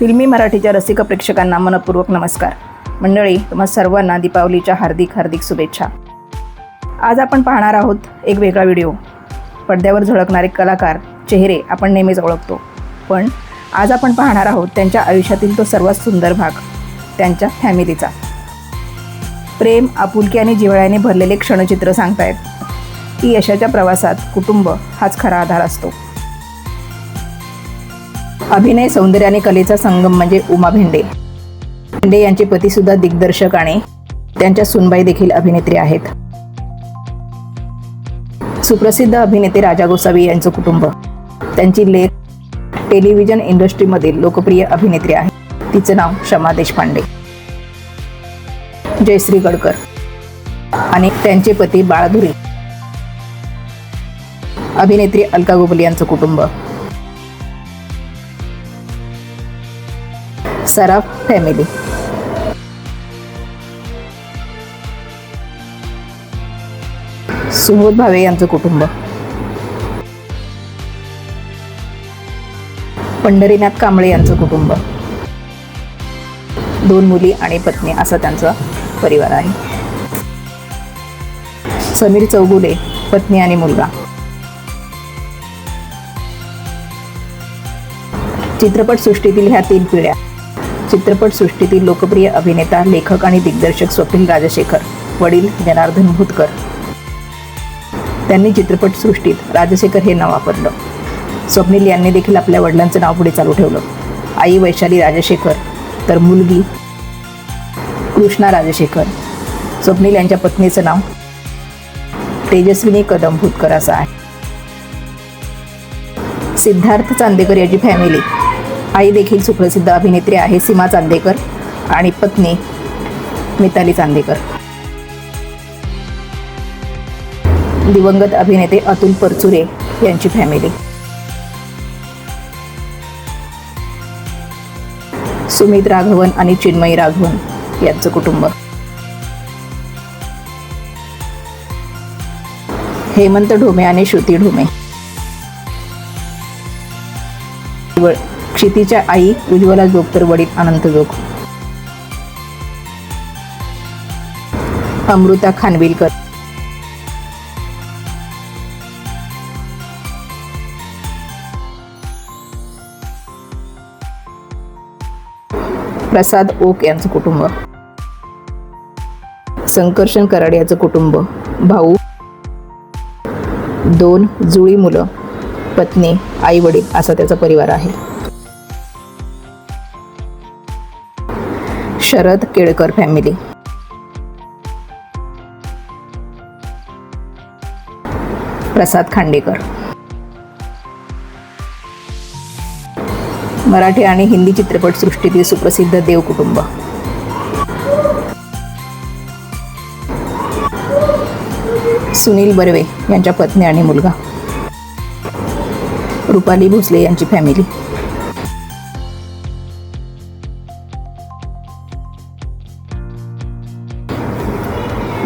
फिल्मी मराठीच्या रसिक प्रेक्षकांना मनपूर्वक नमस्कार. मंडळी तुम्हा सर्वांना दीपावलीच्या हार्दिक हार्दिक शुभेच्छा. आज आपण पाहणार आहोत एक वेगळा व्हिडिओ. पडद्यावर झळकणारे कलाकार चेहरे आपण नेहमीच ओळखतो. पण आज आपण पाहणार आहोत त्यांच्या आयुष्यातील तो सर्वात सुंदर भाग त्यांच्या फॅमिलीचा. प्रेम आपुलकी आणि जिव्हाळ्याने भरलेले क्षणचित्र सांगतायत. की यशाच्या प्रवासात कुटुंब हाच खरा आधार असतो. अभिनय सौंदर्य आणि कलेचा संगम म्हणजे उमा भेंडे. भेंडे यांचे पतीसुद्धा दिग्दर्शक आणि त्यांच्या सुनबाई देखील अभिनेत्री आहेत. सुप्रसिद्ध अभिनेते राजा गोसावी यांचं कुटुंब. त्यांची लेख टेलिव्हिजन इंडस्ट्रीमधील लोकप्रिय अभिनेत्री आहे. तिचं नाव शमा देशपांडे. जयश्री गडकर. आणि त्यांचे पती बाळधुरी. अभिनेत्री अलका गोगले यांचं कुटुंब. सराफ फॅमिली. सुबोध भावे यांचं कुटुंब. पंढरीनाथ कांबळे यांचं कुटुंब. दोन मुली आणि पत्नी असा त्यांचा परिवार आहे. समीर चौगुले पत्नी आणि मुलगा. चित्रपटसृष्टीतील ह्या तीन पिढ्या. चित्रपटसृष्टीतील लोकप्रिय अभिनेता लेखक आणि दिग्दर्शक स्वप्नील राजशेखर वडील जनार्दन भूतकर. त्यांनी चित्रपटसृष्टीत राजशेखर हे नाव वापरलं. स्वप्नील यांनी देखील आपल्या वडिलांचं नाव पुढे चालू ठेवलं. आई वैशाली राजशेखर तर मुलगी कृष्णा राजशेखर. स्वप्नील यांच्या पत्नीचं नाव तेजस्विनी कदम भूतकर असं आहे. सिद्धार्थ चांदेकर याची फॅमिली आई देखील सुप्रसिद्ध अभिनेत्री आहे सीमा चांदेकर आणि पत्नी मिताली चांदेकर. दिवंगत अभिनेते अतुल परचुरे यांची फॅमिली सुमित राघवन आणि चिन्मयी राघवन यांचं कुटुंब. हेमंत ढोमे आणि श्रुती ढोमे. क्षितीच्या आई उज्ज्वला जोग तर वडील अनंत जोग. अमृता खानविलकर. प्रसाद ओक यांचं कुटुंब. संकर्षण कराड याचं कुटुंब. भाऊ. दोन जुळी मुलं. पत्नी आई वडील असा त्याचा परिवार आहे. शरद केळकर फॅमिली. प्रसाद खांडेकर. मराठी आणि हिंदी चित्रपटसृष्टीतील सुप्रसिद्ध देव कुटुंब. सुनील बर्वे यांच्या पत्नी आणि मुलगा. रुपाली भोसले यांची फॅमिली.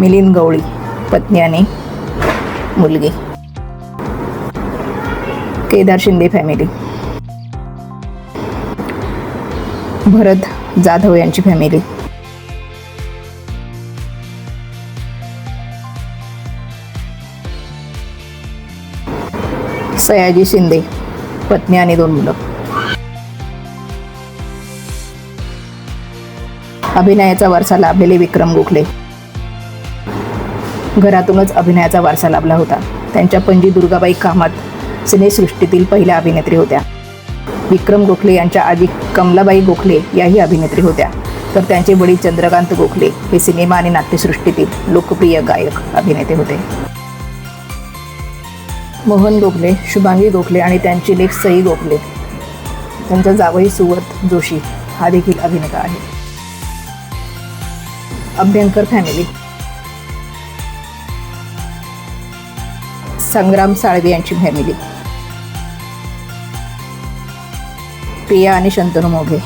मिलिंद गवळी पत्नी आणि मुलगी. केदार शिंदे फॅमिली भरत जाधव यांची फॅमिली सयाजी शिंदे पत्नी आणि दोन मुलं. अभिनयाचा वारसा लाभलेले विक्रम गोखले. घरातूनच अभिनयाचा वारसा लाभला होता. त्यांच्या पणजी दुर्गाबाई कामात सिनेसृष्टीतील पहिल्या अभिनेत्री होत्या. विक्रम गोखले यांच्या आधी कमलाबाई गोखले याही अभिनेत्री होत्या. तर त्यांचे वडील चंद्रकांत गोखले हे सिनेमा आणि नाट्यसृष्टीतील लोकप्रिय गायक अभिनेते होते. मोहन गोखले शुभांगी गोखले आणि त्यांची लेख सई गोखले त्यांचा जावई सुवत जोशी हा देखील अभिनेता आहे. अभ्यंकर फॅमिली. संग्राम साळवे यांची फॅमिली. प्रिया आणि शंतनू मोघे.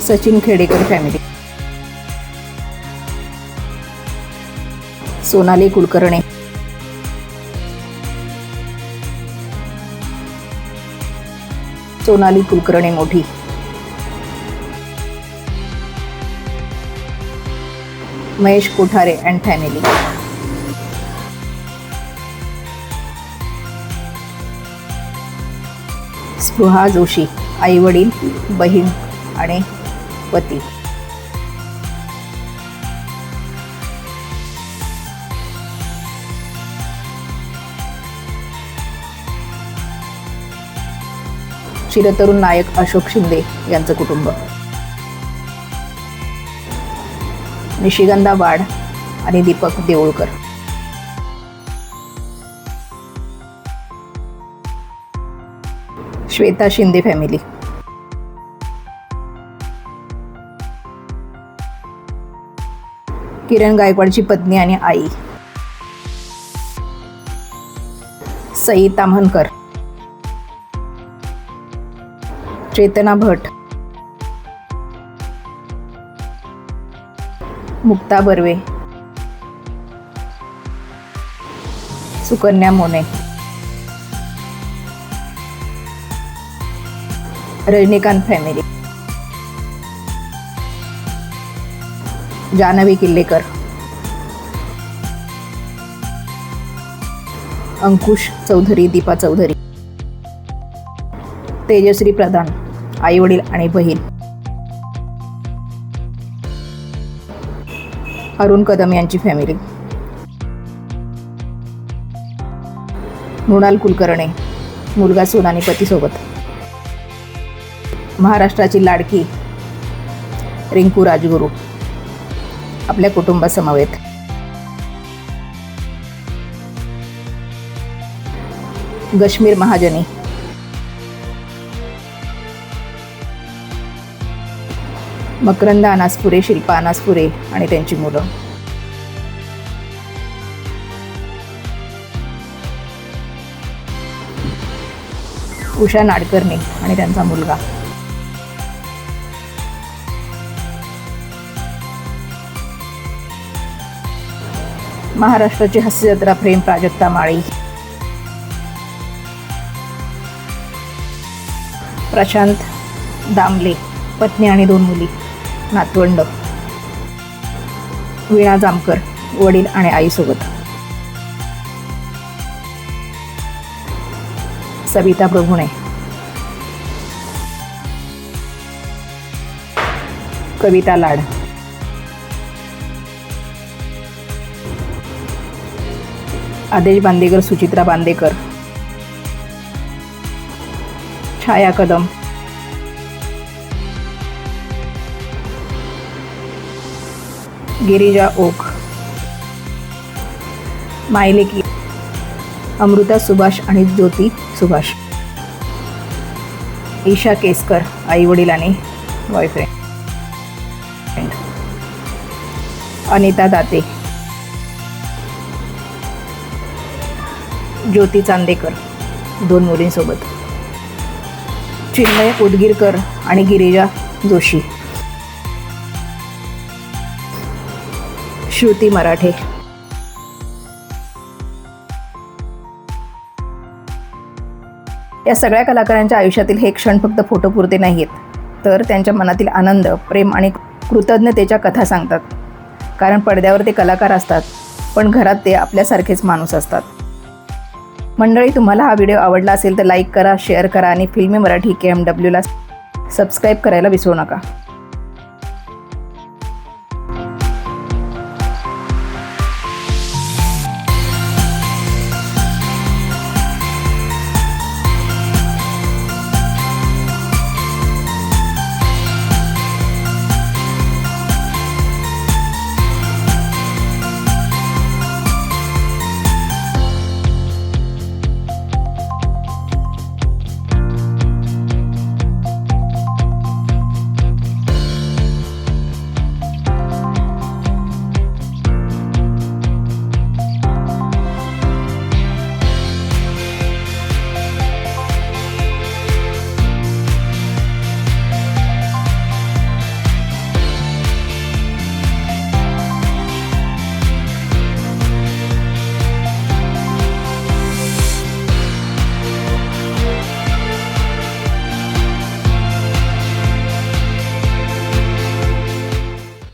सचिन खेडेकर फॅमिली. सोनाली कुलकर्णे. सोनाली कुलकर्णे मोठी. महेश कोठारे अँड फॅमिली स्पृहा जोशी आई वडील बहीण आणि पती. चिरतरुण नायक अशोक शिंदे यांचं कुटुंब. निशिगंधा वाड आणि दीपक देऊळकर. श्वेता शिंदे फॅमिली किरण गायकवाडची पत्नी आणि आई. सई ताम्हनकर. चेतना भट. मुक्ता बर्वे. सुकन्या मोने. रजनीकांत फॅमिली. जानवी किल्लेकर. अंकुश चौधरी दीपा चौधरी. तेजश्री प्रधान आई वडील आणि बहीण. अरुण कदम यांची फॅमिली मृणाल कुलकर्णे मुलगा सून आणि पतीसोबत महाराष्ट्राची लाडकी रिंकू राजगुरू आपल्या कुटुंबासमवेत गश्मीर महाजनी मकरंद अनासपुरे शिल्पा अनासपुरे आणि त्यांची मुलं. उषा नाडकर्णी आणि त्यांचा मुलगा. महाराष्ट्राची हास्यजत्रा प्रेम प्राजक्ता माळी. प्रशांत दामले पत्नी आणि दोन मुली. नातवंड. वीणा जामकर वडील आणि आईसोबत. सविता प्रभुणे. कविता लाड. आदेश बांदेकर सुचित्रा बांदेकर. छाया कदम. गिरिजा ओक. मायलेकी. अमृता सुभाष आणि ज्योती सुभाष. ईशा केसकर आई वडील आणि बॉयफ्रेंड अनिता दाते. ज्योती चांदेकर दोन मुलींसोबत. चिन्मय उदगीरकर आणि गिरिजा जोशी. श्रुती मराठे. या सगळ्या कलाकारांच्या आयुष्यातील हे क्षण फक्त फोटोपुरते नाही आहेत तर त्यांच्या मनातील आनंद प्रेम आणि कृतज्ञतेच्या कथा सांगतात. कारण पडद्यावर ते कलाकार असतात पण घरात ते आपल्यासारखेच माणूस असतात. मंडळी तुम्हाला हा व्हिडिओ आवडला असेल तर लाईक करा शेअर करा आणि फिल्मी मराठी के एम डब्ल्यूला सबस्क्राईब करायला विसरू नका.